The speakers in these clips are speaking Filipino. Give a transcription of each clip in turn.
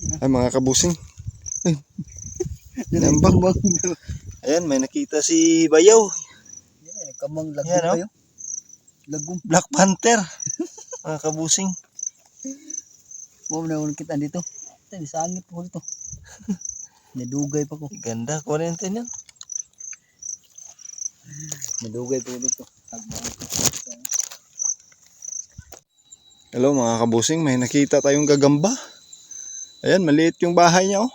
Ay mga kabusing. Ay. Nambang. Ayan, may nakita si Bayaw. Eh, Kamang lagom Yan, oh. kayo. Lagom. Black Panther. mga kabusing. Mo na ulit kita dito. Ito, sangit po dito. Nadugay pa ko. Ganda. Kuha natin yan. Nadugay po dito. Hello mga kabusing, may nakita tayong gagamba. Ayan, maliit yung bahay niya oh.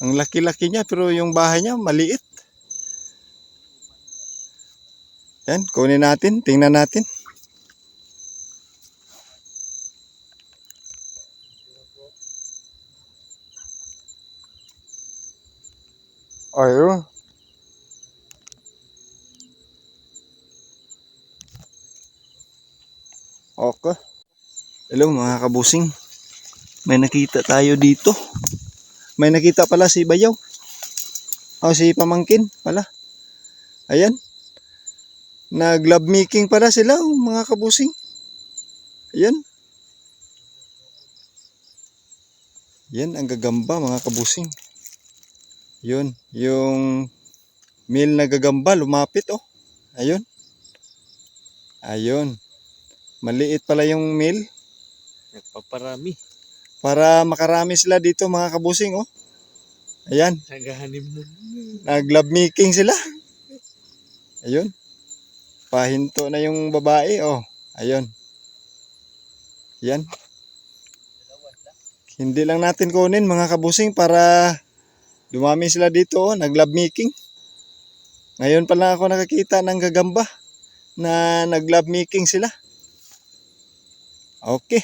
Ang laki-laki niya pero yung bahay niya maliit. Ayan, kunin natin, tingnan natin. Ayun. Okay. Hello mga kabusing. May nakita tayo dito. May nakita pala si Bayaw. O si Pamangkin pala. Ayan. Nag-love making pala sila oh, mga kabusing. Ayan. Yan ang gagamba mga kabusing. Yun. Yung male na gagamba lumapit oh. Ayun. Ayun. Maliit pala yung meal Nagpaparami. Para makarami sila dito mga kabusing oh. Ayan, Naghahanim mo. nag-love making sila. Ayun. Pahinto na yung babae oh. Ayun. Yan. Hindi lang natin kunin mga kabusing para dumami sila dito oh, nag-love making. Ngayon pa lang ako nakakita ng gagamba na nag-love making sila. Okay.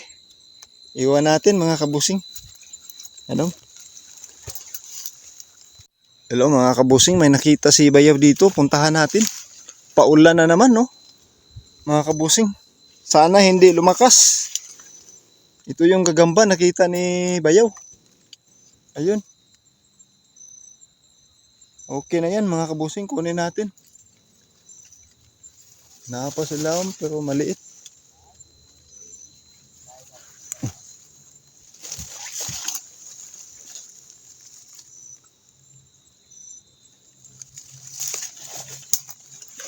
Iwan natin mga kabusing. Ano? Hello mga kabusing, may nakita si Bayaw dito. Puntahan natin. Paulan na naman, no? Mga kabusing. Sana hindi lumakas. Ito yung gagamba nakita ni Bayaw. Ayun. Okay na yan mga kabusing. Kunin natin. Napasilaw pero maliit.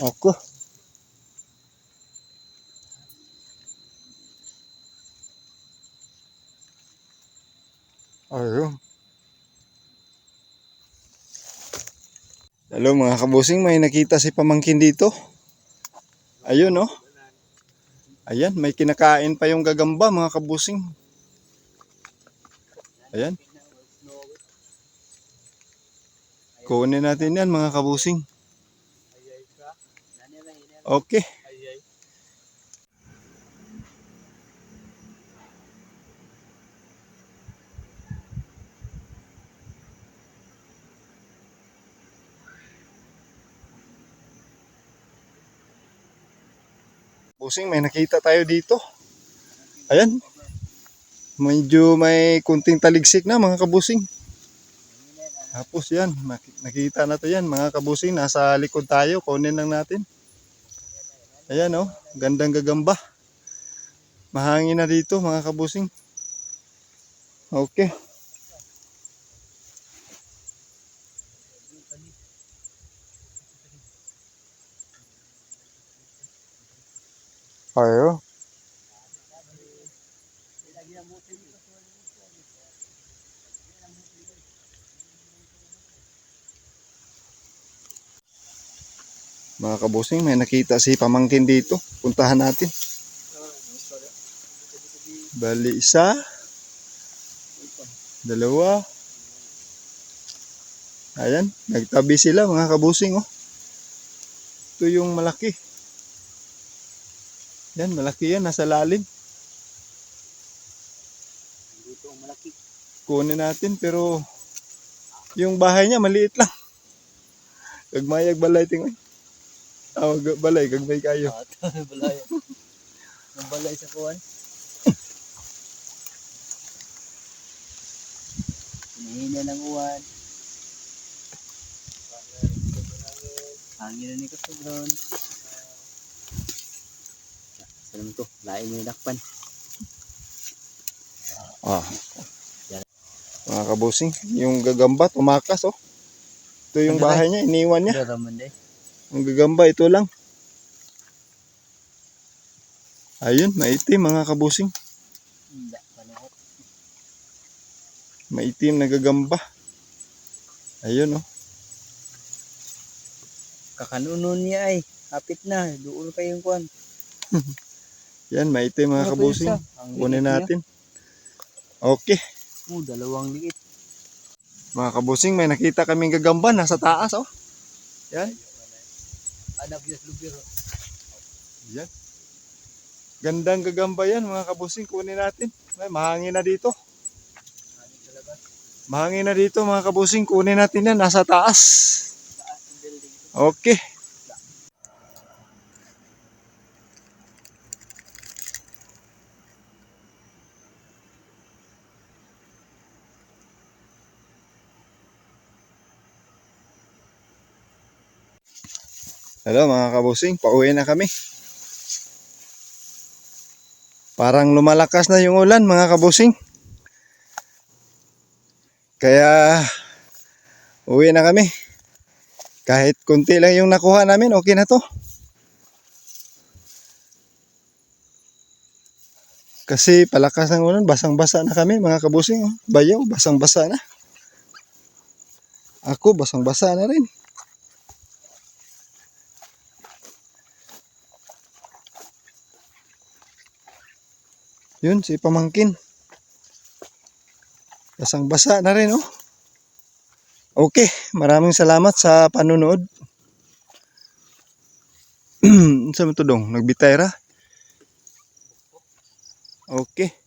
Ako. Ayun. Hello mga kabusing, may nakita si pamangkin dito. Ayun oh. Ayan, may kinakain pa yung gagamba mga kabusing. Ayan. Kunin natin yan mga kabusing. Okay. Busing, may nakita tayo dito. Ayan. Medyo may kunting taligsik na mga kabusing. Tapos yan, nakita na to yan mga kabusing. Nasa likod tayo, kunin lang natin. Ayan oh, gandang gagamba. Mahangin na dito mga kabusing. Okay. Ayo. Mga kabusing, may nakita si pamangkin dito. Puntahan natin. Bali isa. Dalawa. Ayan, nagtabi sila mga kabusing oh. Ito yung malaki. Yan, malaki yan, nasa lalim. Dito ang malaki. Kunin natin pero yung bahay niya maliit lang. Gagmayag balay tingoy. Wag- balay, gagmay kayo. Ah, ito, balay. Ang balay sa kuwan. Hinihina ng uwan. Hangin na ni Kasubron. Salam to, lain mo yung dakpan. Ah. Mga kabusing, yung gagamba, tumakas oh. Ito yung Ano bahay niya, iniwan niya. Dara man day. Ang gagamba, ito lang. Ayun, maitim mga kabusing. Maitim na gagamba. Ayun oh. Kakanunon niya ay. Hapit na. Doon pa yung kwan. Yan, maitim mga Ano kabusing. Kunin niya. natin. Okay. Oh, dalawang liit. Mga kabusing, may nakita kaming gagamba nasa taas oh. Yan. Anak niya lubiro. Yan. Gandang gagamba yan mga kabusing. Kunin natin. Ay, mahangin na dito. Mahangin na dito mga kabusing. Kunin natin yan. Nasa taas. Okay. Hello mga kabusing, pauwi na kami. Parang lumalakas na yung ulan mga kabusing. Kaya uwi na kami. Kahit kunti lang yung nakuha namin, okay na to. Kasi palakas ng ulan, basang-basa na kami mga kabusing. Bayaw, basang-basa na. Ako, basang-basa na rin. Yun, si Pamangkin. Basang-basa na rin, oh. Okay, maraming salamat sa panunood. sa mo to dong? Nagbitay ra? Okay.